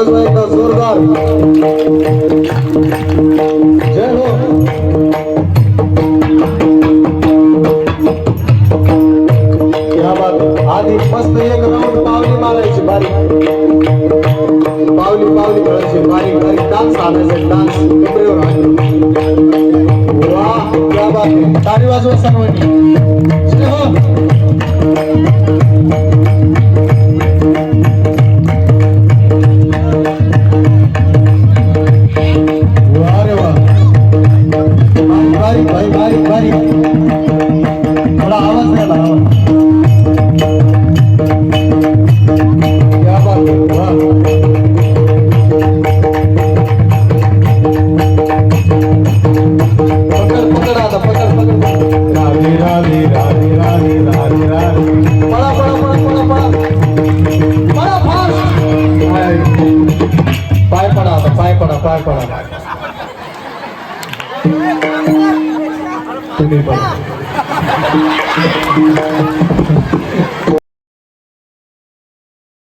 बाजवा एकदा जोरदार. जय हो. क्या बात आधी मस्त एक राऊंड पावली मारायची बारीक. पावली पावली करायची. बारीक बारीक डान्स आणायचा डान्स कपडेवर आणायचा वा, क्या बात आहे ताली वाजवा सर्वांनी जय हो. पाय पडा आता पाय पडा पाय पडा. तुम्ही पडा